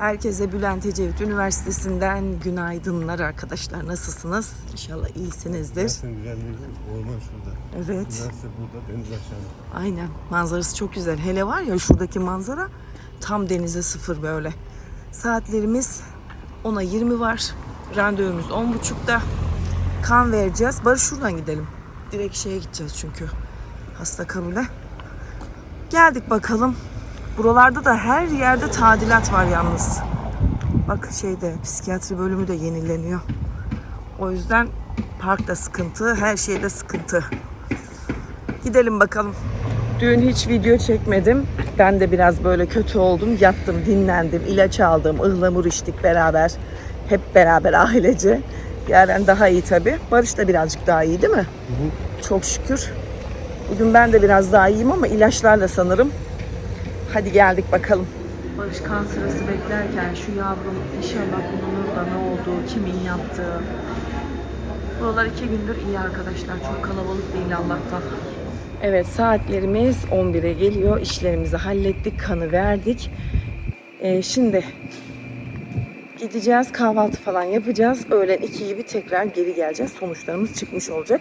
Herkese Bülent Ecevit Üniversitesi'nden günaydınlar arkadaşlar. Nasılsınız? İnşallah iyisinizdir. Zaten güzelliği orman şurada. Evet. Üniversite burada, deniz aşağıda. Aynen. Manzarası çok güzel. Hele var ya şuradaki manzara tam denize sıfır böyle. Saatlerimiz 10'a 20 var. Randevumuz 10.30'da. Kan vereceğiz. Barış şuradan gidelim. Direkt şeye gideceğiz çünkü. Hasta kabule. Geldik bakalım. Buralarda da her yerde tadilat var yalnız. Bak şeyde psikiyatri bölümü de yenileniyor. O yüzden parkta sıkıntı, her şeyde sıkıntı. Gidelim bakalım. Dün hiç video çekmedim. Ben de biraz böyle kötü oldum. Yattım, dinlendim, ilaç aldım, ıhlamur içtik beraber. Hep beraber ailece. Yaren daha iyi tabii. Barış da birazcık daha iyi değil mi? Çok şükür. Bugün ben de biraz daha iyiyim ama ilaçlarla sanırım. Hadi geldik bakalım. Barış kan sırası beklerken şu yavrum inşallah bulunur da ne oldu, kimin yaptığı. Buralar iki gündür iyi arkadaşlar. Çok kalabalık değil Allah'tan. Evet saatlerimiz 11'e geliyor. İşlerimizi hallettik, kanı verdik. Ee, şimdi gideceğiz, kahvaltı falan yapacağız. Öğlen 2 gibi tekrar geri geleceğiz. Sonuçlarımız çıkmış olacak.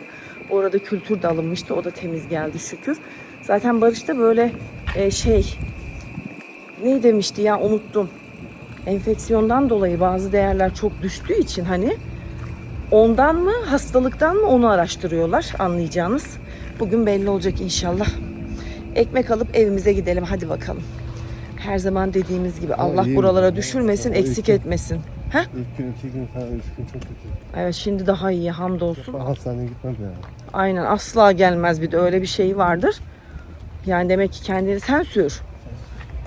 Bu arada kültür de alınmıştı. O da temiz geldi şükür. Zaten Barış da böyle e, şey ne demişti ya unuttum. Enfeksiyondan dolayı bazı değerler çok düştüğü için hani ondan mı hastalıktan mı onu araştırıyorlar anlayacağınız. Bugün belli olacak inşallah. Ekmek alıp evimize gidelim hadi bakalım. Her zaman dediğimiz gibi Allah iyi. buralara düşürmesin, eksik iki- etmesin. Heh? İlk gün, iki gün falan, üç gün çok kötü. Evet şimdi daha iyi hamdolsun. Ben hastaneye gitmem ya. Aynen asla gelmez bir de öyle bir şey vardır. Yani demek ki kendini sen sür.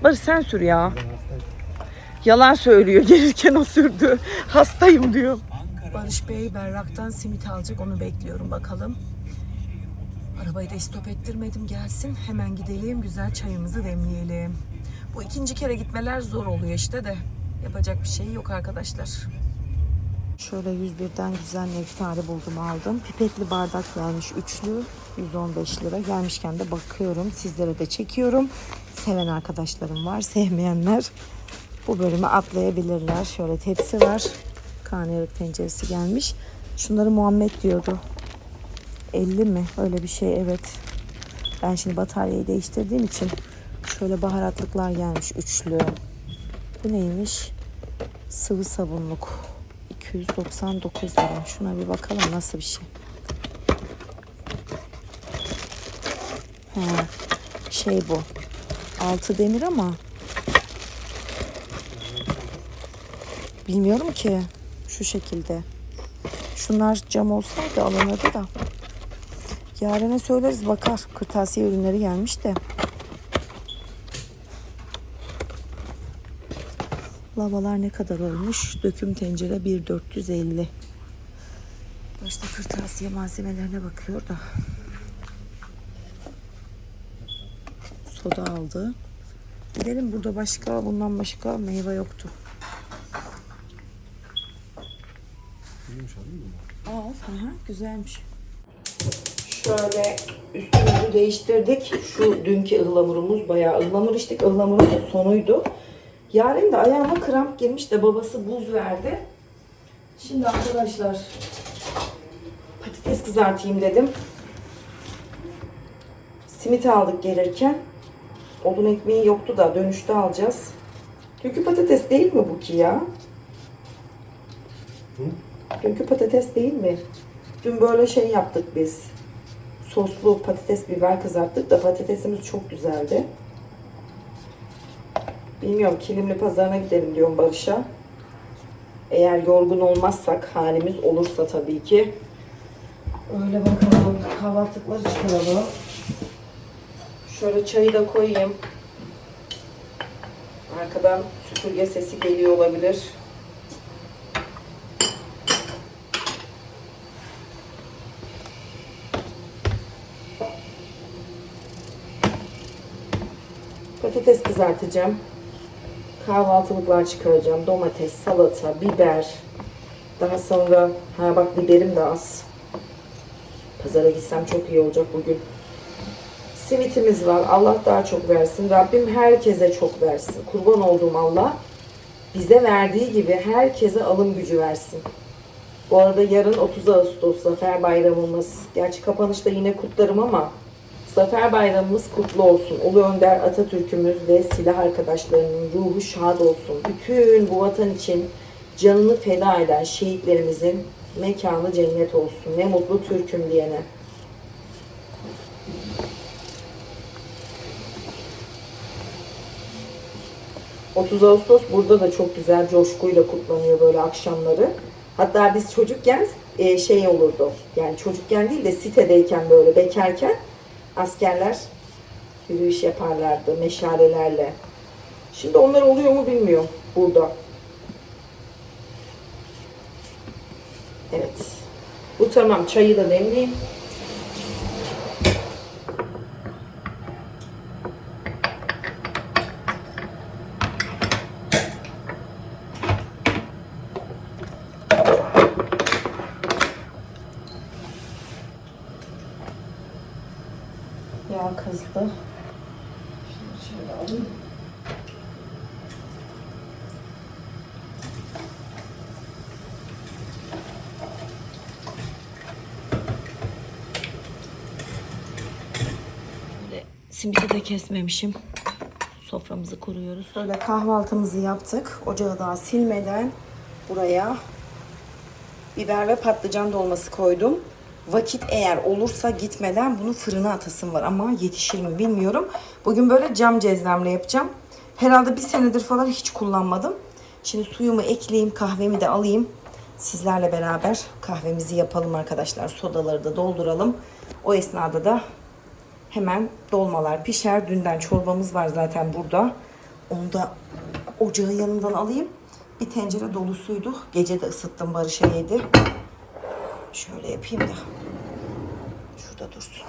Barış sen sür ya. Yalan söylüyor. Gelirken o sürdü. Hastayım diyor. Barış Bey berraktan simit alacak. Onu bekliyorum bakalım. Arabayı da stop ettirmedim gelsin. Hemen gidelim güzel çayımızı demleyelim. Bu ikinci kere gitmeler zor oluyor işte de. Yapacak bir şey yok arkadaşlar. Şöyle 101'den güzel neftari buldum aldım. Pipetli bardak gelmiş üçlü. 115 lira. Gelmişken de bakıyorum. Sizlere de çekiyorum. Seven arkadaşlarım var. Sevmeyenler bu bölümü atlayabilirler. Şöyle tepsi var. Karnıyarık tenceresi gelmiş. Şunları Muhammed diyordu. 50 mi? Öyle bir şey evet. Ben şimdi bataryayı değiştirdiğim için şöyle baharatlıklar gelmiş üçlü. Bu neymiş? Sıvı sabunluk. 299 lira. Şuna bir bakalım nasıl bir şey. He, şey bu. Altı demir ama bilmiyorum ki şu şekilde. Şunlar cam olsaydı alınırdı da. Yarına söyleriz bakar. Kırtasiye ürünleri gelmiş de. Lavalar ne kadar olmuş? Döküm tencere 1.450. Başta kırtasiye malzemelerine bakıyor da. Soda aldı. Gidelim burada başka bundan başka meyve yoktu. Alayım mı? Al. Hı hı, güzelmiş. Şöyle üstümüzü değiştirdik. Şu dünkü ıhlamurumuz bayağı ıhlamur içtik. Ihlamurun sonuydu. Yarın da ayağıma kramp girmiş de babası buz verdi. Şimdi arkadaşlar patates kızartayım dedim. Simit aldık gelirken. Odun ekmeği yoktu da dönüşte alacağız. Dünkü patates değil mi bu ki ya? Hı? Dünkü patates değil mi? Dün böyle şey yaptık biz. Soslu patates biber kızarttık da patatesimiz çok güzeldi. Bilmiyorum Kilimli pazarına gidelim diyorum Barış'a. Eğer yorgun olmazsak halimiz olursa tabii ki. Öyle bakalım. Kahvaltılıkları çıkaralım. Şöyle çayı da koyayım. Arkadan süpürge sesi geliyor olabilir. Patates kızartacağım. Kahvaltılıklar çıkaracağım. Domates, salata, biber. Daha sonra ha bak biberim de az. Pazara gitsem çok iyi olacak bugün. Simitimiz var. Allah daha çok versin. Rabbim herkese çok versin. Kurban olduğum Allah bize verdiği gibi herkese alım gücü versin. Bu arada yarın 30 Ağustos Zafer Bayramımız. Gerçi kapanışta yine kutlarım ama Zafer Bayramımız kutlu olsun. Ulu Önder Atatürk'ümüz ve silah arkadaşlarının ruhu şad olsun. Bütün bu vatan için canını feda eden şehitlerimizin mekanı cennet olsun. Ne mutlu Türk'üm diyene. ...30 Ağustos burada da çok güzel coşkuyla kutlanıyor böyle akşamları. Hatta biz çocukken e, şey olurdu. Yani çocukken değil de sitedeyken böyle bekarken askerler yürüyüş yaparlardı meşalelerle. Şimdi onlar oluyor mu bilmiyorum burada. Evet. Bu tamam. Çayı da demleyeyim. Yağ kızdı. Şimdi şöyle alayım. Simiti de kesmemişim. Soframızı kuruyoruz. Böyle kahvaltımızı yaptık. Ocağı daha silmeden buraya biber ve patlıcan dolması koydum. Vakit eğer olursa gitmeden bunu fırına atasım var ama yetişir mi bilmiyorum. Bugün böyle cam cezvemle yapacağım. Herhalde bir senedir falan hiç kullanmadım. Şimdi suyumu ekleyeyim, kahvemi de alayım. Sizlerle beraber kahvemizi yapalım arkadaşlar. Sodaları da dolduralım. O esnada da hemen dolmalar pişer. Dünden çorbamız var zaten burada. Onu da ocağın yanından alayım. Bir tencere dolusuydu. Gece de ısıttım Barış'a yedi. Şöyle yapayım da. Şurada dursun.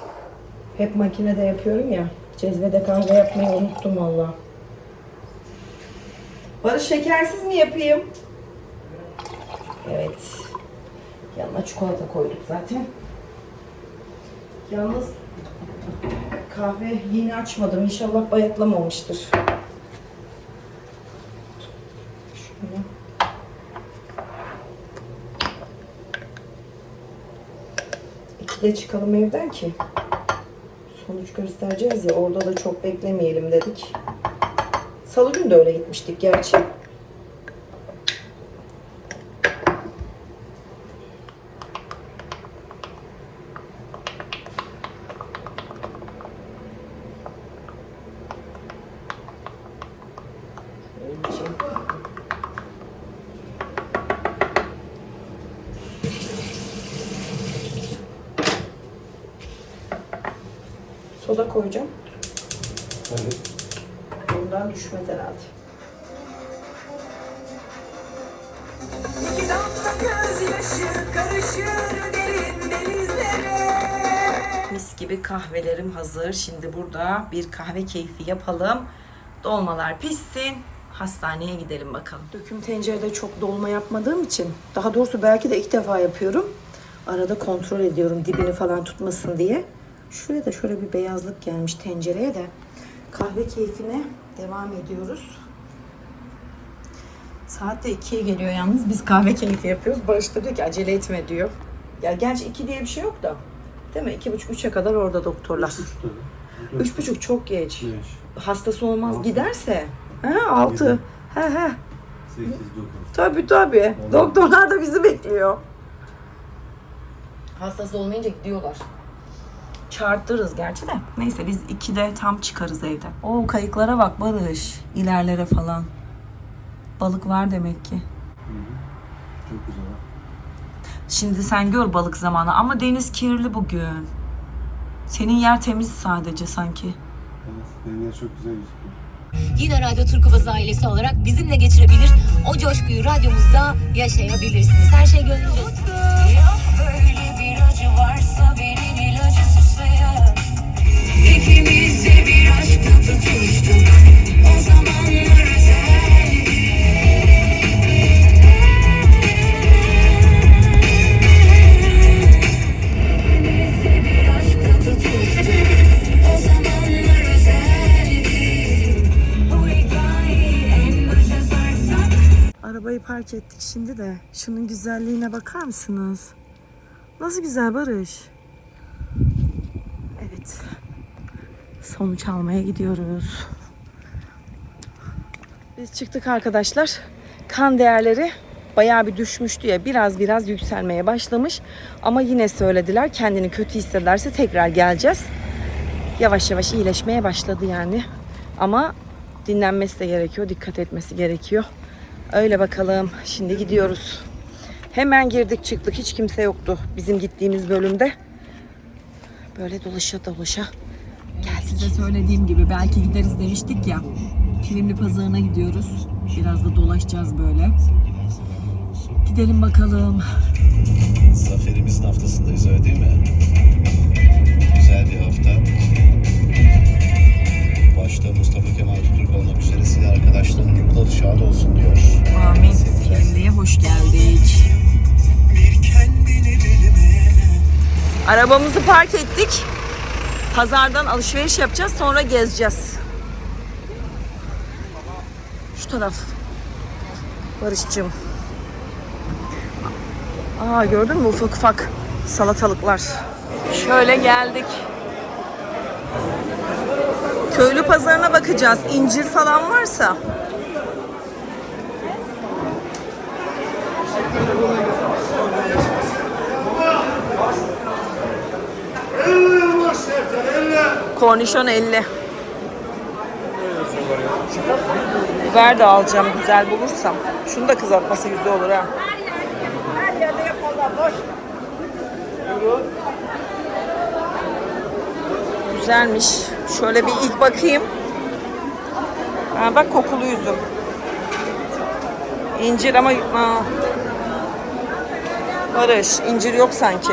Hep makinede yapıyorum ya. Cezvede kahve yapmayı unuttum valla. Barış şekersiz mi yapayım? Evet. Yanına çikolata koyduk zaten. Yalnız kahve yeni açmadım. İnşallah bayatlamamıştır. 12'de çıkalım evden ki sonuç göstereceğiz ya orada da çok beklemeyelim dedik. Salı günü de öyle gitmiştik gerçi. Hazır. Şimdi burada bir kahve keyfi yapalım. Dolmalar pişsin. Hastaneye gidelim bakalım. Döküm tencerede çok dolma yapmadığım için, daha doğrusu belki de ilk defa yapıyorum. Arada kontrol ediyorum dibini falan tutmasın diye. Şuraya da şöyle bir beyazlık gelmiş tencereye de. Kahve keyfine devam ediyoruz. Saat de 2'ye geliyor yalnız. Biz kahve keyfi yapıyoruz. Barış da diyor ki acele etme diyor. Ya gerçi 2 diye bir şey yok da. Değil mi? 2.30-3'e kadar orada doktorlar. Üç buçuk çok geç. Beş, Hastası olmaz Altı. giderse. He altı. He he. sekiz, dokuz. Tabii tabii. Olmaz. Doktorlar da bizi bekliyor. Hastası olmayınca gidiyorlar. Çağırtırız gerçi de. Neyse biz ikide tam çıkarız evden. Oo kayıklara bak Barış. İlerlere falan. Balık var demek ki. Çok güzel. Şimdi sen gör balık zamanı ama deniz kirli bugün. Senin yer temiz sadece sanki. Evet, benim yer çok güzel gözüküyor. Yine Radyo Turkuvaza ailesi olarak bizimle geçirebilir, o coşkuyu radyomuzda yaşayabilirsiniz. Her şey gönlünüzce. Böyle bir acı varsa verin ilacı susaya. İkimiz de bir aşkla tutuştuk. O zamanlar park ettik şimdi de. Şunun güzelliğine bakar mısınız? Nasıl güzel Barış? Evet. Sonuç almaya gidiyoruz. Biz çıktık arkadaşlar. Kan değerleri bayağı bir düşmüştü ya. Biraz biraz yükselmeye başlamış. Ama yine söylediler kendini kötü hissederse tekrar geleceğiz. Yavaş yavaş iyileşmeye başladı yani. Ama dinlenmesi de gerekiyor. Dikkat etmesi gerekiyor. Öyle bakalım. Şimdi gidiyoruz. Hemen girdik çıktık. Hiç kimse yoktu bizim gittiğimiz bölümde. Böyle dolaşa dolaşa geldik. Size söylediğim gibi belki gideriz demiştik ya. Kilimli pazarına gidiyoruz. Biraz da dolaşacağız böyle. Gidelim bakalım. Zaferimizin haftasındayız öyle değil mi? Arabamızı park ettik. Pazardan alışveriş yapacağız sonra gezeceğiz. Şu taraf. Barış'cığım. Aa gördün mü ufak ufak salatalıklar. Şöyle geldik. Köylü pazarına bakacağız. İncir falan varsa. Kornişon 50. Biber de alacağım güzel bulursam. Şunu da kızartması güzel olur ha. Güzelmiş. Şöyle bir ilk bakayım. Ha, bak kokulu üzüm. İncir ama ha. Barış, incir yok sanki.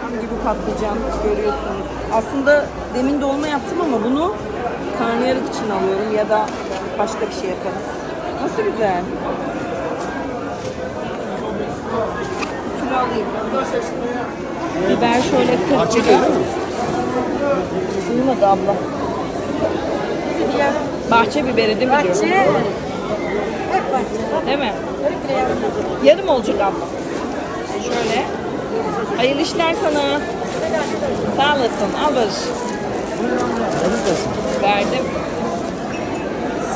Tam gibi patlıcan görüyorsunuz. Aslında demin dolma yaptım ama bunu karnıyarık için alıyorum ya da başka bir şey yaparız. Nasıl güzel. Kilo alayım. Biber şöyle 40 lira. Duymadı abla. Bahçe biberi değil mi diyorum? Değil mi? Yarım olacak abla. Şöyle. Hayırlı işler sana. Sağ olasın. Al Barış. Verdim.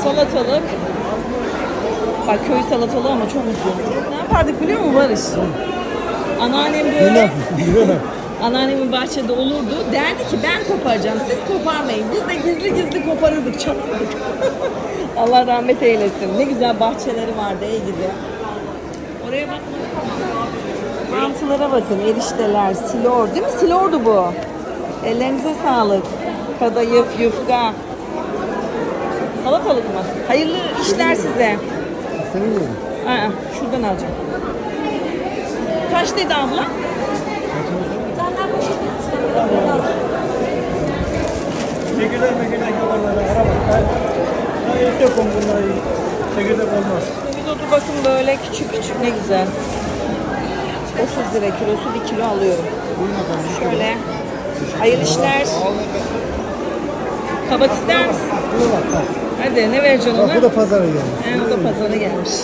Salatalık. Bak köy salatalığı ama çok uzun. Ne yapardık biliyor musun Barış? Anneannem böyle anneannemin bahçede olurdu. Derdi ki ben koparacağım siz koparmayın. Biz de gizli gizli koparırdık çalardık. Allah rahmet eylesin. Ne güzel bahçeleri vardı ey gidi. Oraya bak. Mantılara bakın, erişteler, silor. Değil mi? Silordu bu. Ellerinize sağlık. Kadayıf, yufka. Salatalık mı? Hayırlı işler size. Aa, şuradan alacağım. Kaç dedi abla? Çekirdek mekirdek yaparlar. Araba. Ben yok bunlar iyi. Çekirdek olmaz. Semizotu bakın böyle küçük küçük ne güzel. 30 lira kilosu bir kilo alıyorum. Şöyle. Hayırlı işler. Kabak ister misin? Hadi ne vereceksin ona? Bu da pazara geldi. He, o da pazara gelmiş.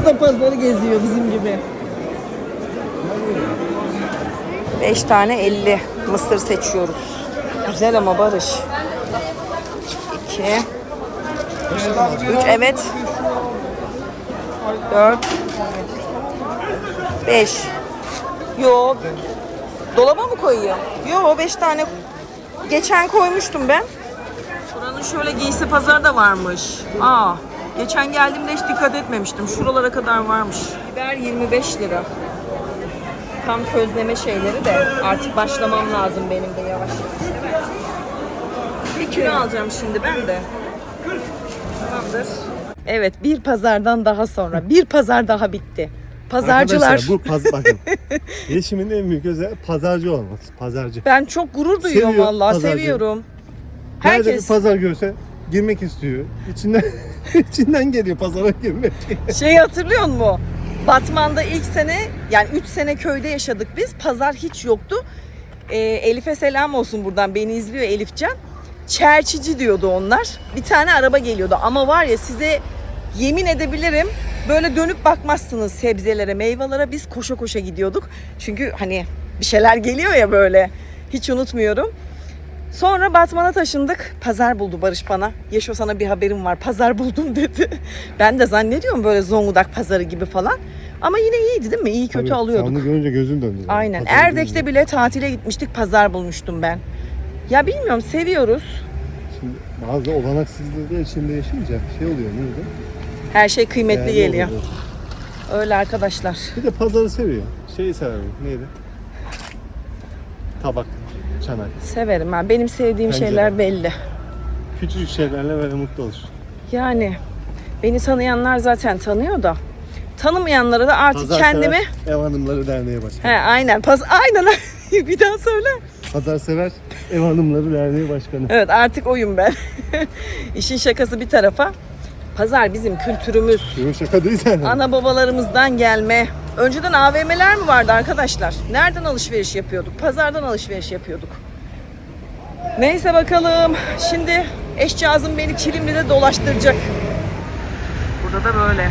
O da pazarı geziyor bizim gibi. 5 tane 50 mısır seçiyoruz. Güzel ama Barış. 2 3 evet. 4 5 Yo. Dolaba mı koyuyor? Yo 5 tane geçen koymuştum ben. Buranın şöyle giysi pazarı da varmış. Aa, geçen geldiğimde hiç dikkat etmemiştim. Şuralara kadar varmış. Biber 25 lira. Tam közleme şeyleri de artık başlamam lazım benim de yavaş yavaş. Bir kilo alacağım şimdi ben de. Tamamdır. Evet bir pazardan daha sonra bir pazar daha bitti. Pazarcılar. Arkadaşlar bu paz bakın. Yeşimin en büyük özelliği pazarcı olması. Pazarcı. Ben çok gurur duyuyorum Seviyor vallahi pazarcı. seviyorum. Nerede bir Herkes pazar görse girmek istiyor. İçinden içinden geliyor pazara girmek. Şey hatırlıyor musun? Batman'da ilk sene yani 3 sene köyde yaşadık biz. Pazar hiç yoktu. Ee, Elif'e selam olsun buradan. Beni izliyor Elifcan. Çerçici diyordu onlar. Bir tane araba geliyordu ama var ya size yemin edebilirim böyle dönüp bakmazsınız sebzelere, meyvelere. Biz koşa koşa gidiyorduk. Çünkü hani bir şeyler geliyor ya böyle. Hiç unutmuyorum. Sonra Batman'a taşındık. Pazar buldu Barış bana. Yaşo sana bir haberim var. Pazar buldum dedi. Ben de zannediyorum böyle Zonguldak pazarı gibi falan. Ama yine iyiydi değil mi? İyi kötü Tabii, alıyorduk. Onu görünce gözün döndü. zaten. Aynen. Pazar Erdek'te görünce. bile tatile gitmiştik. Pazar bulmuştum ben. Ya bilmiyorum seviyoruz. Şimdi bazı olanaksızlığı içinde yaşayınca şey oluyor neydi? Her şey kıymetli Değerli geliyor. oluyor. Öyle arkadaşlar. Bir de pazarı seviyor. Şeyi severim. Neydi? Tabak, çanak. Severim ben. Benim sevdiğim Pencere. şeyler belli. Küçücük şeylerle böyle mutlu olursun. Yani beni tanıyanlar zaten tanıyor da. Tanımayanlara da artık Pazar kendimi... Ev Hanımları Derneği Başkanı. He aynen. Paz aynen. bir daha söyle. Pazar Sever Ev Hanımları Derneği Başkanı. Evet artık oyum ben. İşin şakası bir tarafa. Pazar bizim kültürümüz. Bunun şaka değil yani. Ana babalarımızdan gelme. Önceden AVM'ler mi vardı arkadaşlar? Nereden alışveriş yapıyorduk? Pazardan alışveriş yapıyorduk. Neyse bakalım. Şimdi eşcağızım beni Kilimli'de dolaştıracak. Burada da böyle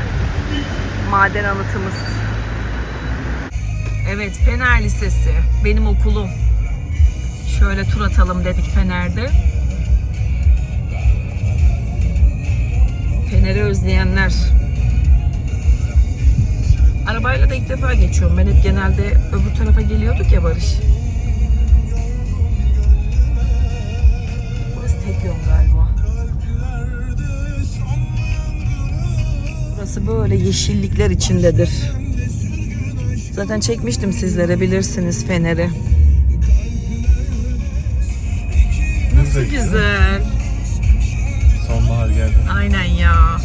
maden anıtımız. Evet Fener Lisesi. Benim okulum. Şöyle tur atalım dedik Fener'de. Fener'i özleyenler. Arabayla da ilk defa geçiyorum. Ben hep genelde öbür tarafa geliyorduk ya Barış. Burası tek yol galiba. Burası böyle yeşillikler içindedir. Zaten çekmiştim sizlere bilirsiniz Fener'i. Nasıl güzel. Geldi. Aynen ya.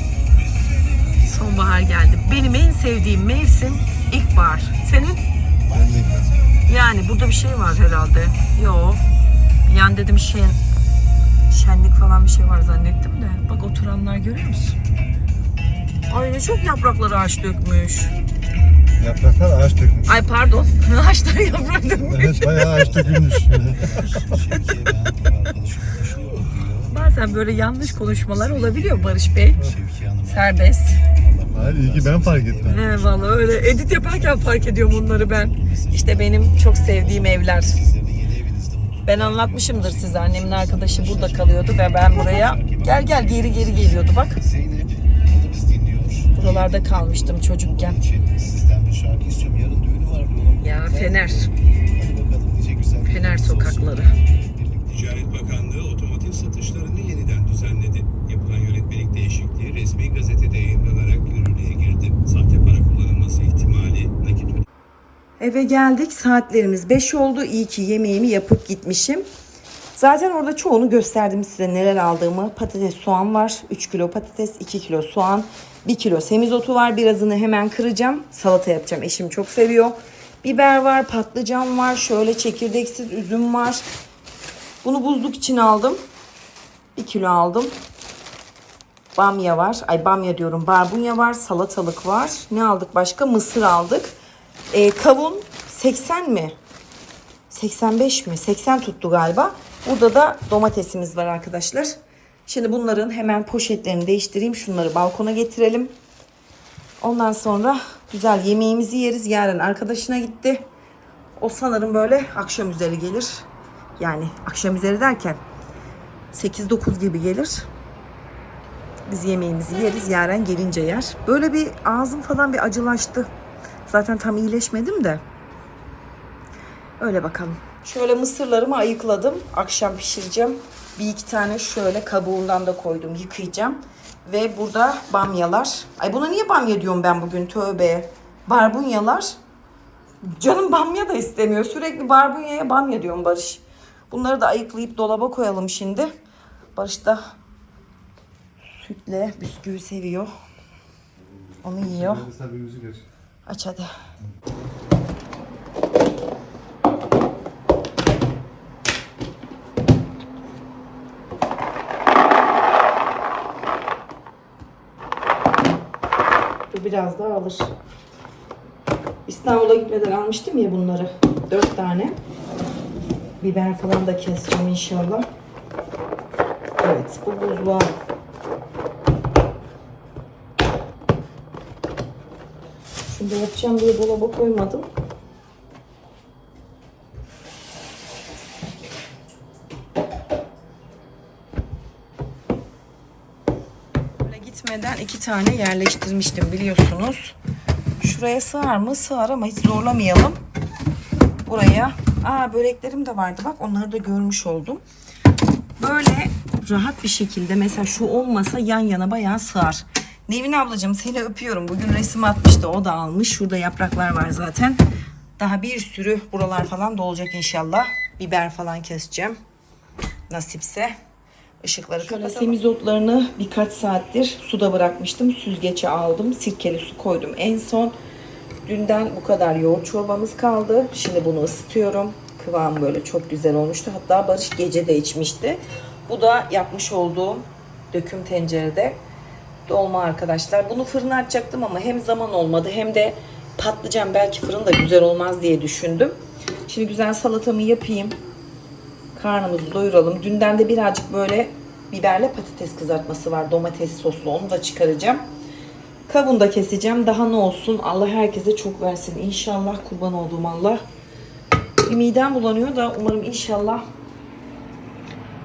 Sonbahar geldi. Benim en sevdiğim mevsim ilkbahar. Senin? Ben de Yani burada bir şey var herhalde. Yo. Bir an dedim şey şenlik falan bir şey var zannettim de. Bak oturanlar görüyor musun? Ay ne çok yaprakları ağaç dökmüş. Yapraklar ağaç dökmüş. Ay pardon. Ağaçlar yaprak dökmüş. Evet bayağı ağaç dökülmüş. Bazen böyle yanlış konuşmalar olabiliyor Barış Bey. Şevki Hanım. Serbest. Hayır iyi ki ben fark ettim. He vallahi öyle. Edit yaparken fark ediyorum onları ben. İşte benim çok sevdiğim evler. Ben anlatmışımdır size. Annemin arkadaşı burada kalıyordu ve ben buraya gel gel geri geri geliyordu bak. Buralarda kalmıştım çocukken. Için sizden bir şarkı istiyorum. Yarın düğünü var diyorlar. Ya Fener. Fener sokakları. Ticaret Bakanlığı otomotiv satışlarını Eve geldik. Saatlerimiz 5 oldu. İyi ki yemeğimi yapıp gitmişim. Zaten orada çoğunu gösterdim size neler aldığımı. Patates, soğan var. 3 kilo patates, 2 kilo soğan, 1 kilo semizotu var. Birazını hemen kıracağım. Salata yapacağım. Eşim çok seviyor. Biber var, patlıcan var. Şöyle çekirdeksiz üzüm var. Bunu buzluk için aldım. 1 kilo aldım. Bamya var. Ay bamya diyorum. Barbunya var. Salatalık var. Ne aldık başka? Mısır aldık. Ee, kavun 80 mi? 85 mi? 80 tuttu galiba. Burada da domatesimiz var arkadaşlar. Şimdi bunların hemen poşetlerini değiştireyim. Şunları balkona getirelim. Ondan sonra güzel yemeğimizi yeriz. Yarın arkadaşına gitti. O sanırım böyle akşam üzeri gelir. Yani akşam üzeri derken 8-9 gibi gelir. Biz yemeğimizi yeriz. Yaren gelince yer. Böyle bir ağzım falan bir acılaştı. Zaten tam iyileşmedim de. Öyle bakalım. Şöyle mısırlarımı ayıkladım. Akşam pişireceğim. Bir iki tane şöyle kabuğundan da koydum. Yıkayacağım. Ve burada bamyalar. Ay buna niye bamya diyorum ben bugün? Tövbe. Barbunyalar. Canım bamya da istemiyor. Sürekli barbunyaya bamya diyorum Barış. Bunları da ayıklayıp dolaba koyalım şimdi. Barış da sütle bisküvi seviyor. Onu yiyor. Bir müzik. Aç hadi. Bu biraz daha alır. İstanbul'a gitmeden almıştım ya bunları. Dört tane. Biber falan da keseceğim inşallah. Evet bu buzluğa Da yapacağım diye dolaba koymadım. Böyle gitmeden iki tane yerleştirmiştim biliyorsunuz. Şuraya sığar mı? Sığar ama hiç zorlamayalım. Buraya. Aa böreklerim de vardı bak onları da görmüş oldum. Böyle rahat bir şekilde mesela şu olmasa yan yana bayağı sığar. Nevin ablacığım seni öpüyorum. Bugün resim atmıştı o da almış. Şurada yapraklar var zaten. Daha bir sürü buralar falan dolacak inşallah. Biber falan keseceğim. Nasipse. Işıkları Şöyle semizotlarını birkaç saattir suda bırakmıştım. Süzgece aldım. Sirkeli su koydum en son. Dünden bu kadar yoğurt çorbamız kaldı. Şimdi bunu ısıtıyorum. Kıvam böyle çok güzel olmuştu. Hatta Barış gece de içmişti. Bu da yapmış olduğum döküm tencerede dolma arkadaşlar. Bunu fırına açacaktım ama hem zaman olmadı hem de patlıcan belki fırında güzel olmaz diye düşündüm. Şimdi güzel salatamı yapayım. Karnımızı doyuralım. Dünden de birazcık böyle biberle patates kızartması var. Domates soslu. Onu da çıkaracağım. Kavun da keseceğim. Daha ne olsun. Allah herkese çok versin. İnşallah kurban olduğum Allah. Bir midem bulanıyor da umarım inşallah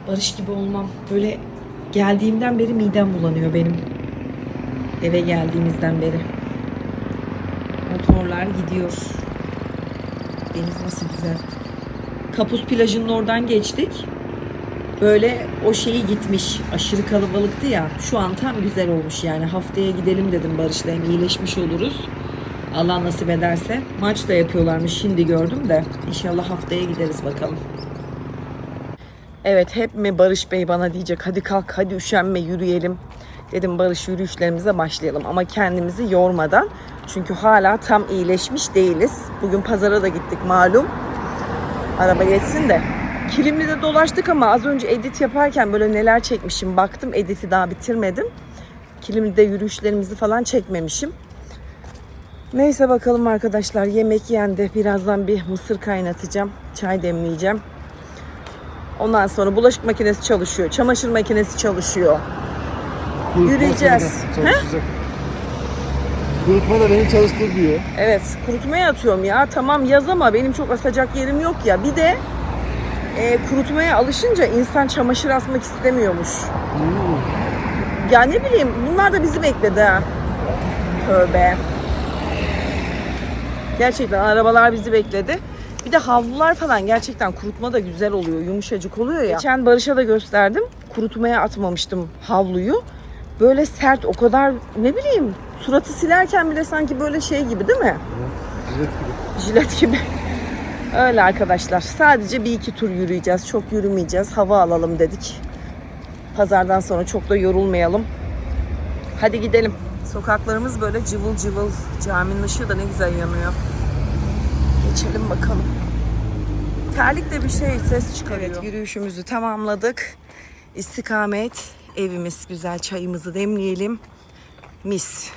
Barış gibi olmam. Böyle geldiğimden beri midem bulanıyor benim. Eve geldiğimizden beri. Motorlar gidiyor. Deniz nasıl güzel. Kapuz plajının oradan geçtik. Böyle o şeyi gitmiş. Aşırı kalabalıktı ya. Şu an tam güzel olmuş yani. Haftaya gidelim dedim Barış'la. Hem iyileşmiş oluruz. Allah nasip ederse. Maç da yapıyorlarmış şimdi gördüm de. İnşallah haftaya gideriz bakalım. Evet hep mi Barış Bey bana diyecek hadi kalk hadi üşenme yürüyelim. Dedim Barış yürüyüşlerimize başlayalım ama kendimizi yormadan. Çünkü hala tam iyileşmiş değiliz. Bugün pazara da gittik malum. Araba geçsin de. Kilimli'de dolaştık ama az önce edit yaparken böyle neler çekmişim baktım. Editi daha bitirmedim. Kilimli'de yürüyüşlerimizi falan çekmemişim. Neyse bakalım arkadaşlar yemek yendi. Birazdan bir mısır kaynatacağım. Çay demleyeceğim. Ondan sonra bulaşık makinesi çalışıyor. Çamaşır makinesi çalışıyor. Kurutma Yürüyeceğiz. Çalışacak. Kurutma da beni çalıştır diyor. Evet kurutmaya atıyorum ya. Tamam yaz ama benim çok asacak yerim yok ya. Bir de e, kurutmaya alışınca insan çamaşır asmak istemiyormuş. Ya ne bileyim bunlar da bizi bekledi ha. Tövbe. Gerçekten arabalar bizi bekledi. Bir de havlular falan gerçekten kurutma da güzel oluyor. Yumuşacık oluyor ya. Geçen Barış'a da gösterdim. Kurutmaya atmamıştım havluyu. Böyle sert o kadar ne bileyim suratı silerken bile sanki böyle şey gibi değil mi? Jilet gibi. Jilet gibi. Öyle arkadaşlar. Sadece bir iki tur yürüyeceğiz. Çok yürümeyeceğiz. Hava alalım dedik. Pazardan sonra çok da yorulmayalım. Hadi gidelim. Sokaklarımız böyle cıvıl cıvıl. Caminin ışığı da ne güzel yanıyor. Geçelim bakalım. Terlik de bir şey ses çıkarıyor. Evet yürüyüşümüzü tamamladık. İstikamet evimiz güzel çayımızı demleyelim. Mis.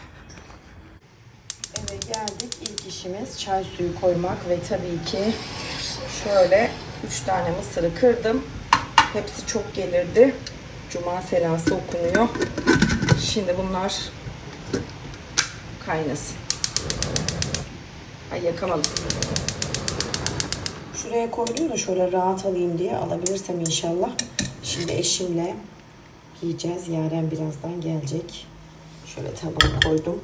Eve geldik. İlk işimiz çay suyu koymak ve tabii ki şöyle 3 tane mısırı kırdım. Hepsi çok gelirdi. Cuma selası okunuyor. Şimdi bunlar kaynasın. Ay yakamadım. Şuraya koydum da şöyle rahat alayım diye alabilirsem inşallah. Şimdi eşimle yiyeceğiz. Yaren birazdan gelecek. Şöyle tabağa koydum.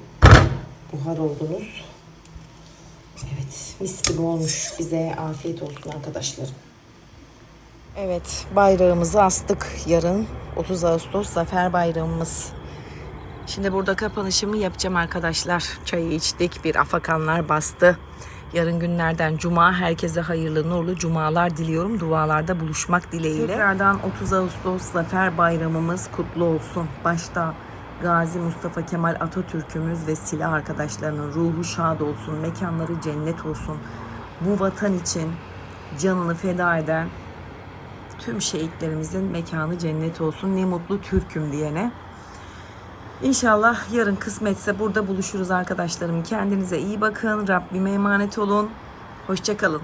Buhar oldunuz. Evet mis gibi olmuş. Bize afiyet olsun arkadaşlarım. Evet bayrağımızı astık yarın 30 Ağustos Zafer Bayramımız. Şimdi burada kapanışımı yapacağım arkadaşlar. Çayı içtik, bir afakanlar bastı. Yarın günlerden cuma herkese hayırlı nurlu cumalar diliyorum. Dualarda buluşmak dileğiyle. Tekrardan 30 Ağustos Zafer Bayramımız kutlu olsun. Başta Gazi Mustafa Kemal Atatürk'ümüz ve silah arkadaşlarının ruhu şad olsun. Mekanları cennet olsun. Bu vatan için canını feda eden tüm şehitlerimizin mekanı cennet olsun. Ne mutlu Türk'üm diyene. İnşallah yarın kısmetse burada buluşuruz arkadaşlarım. Kendinize iyi bakın. Rabbime emanet olun. Hoşçakalın.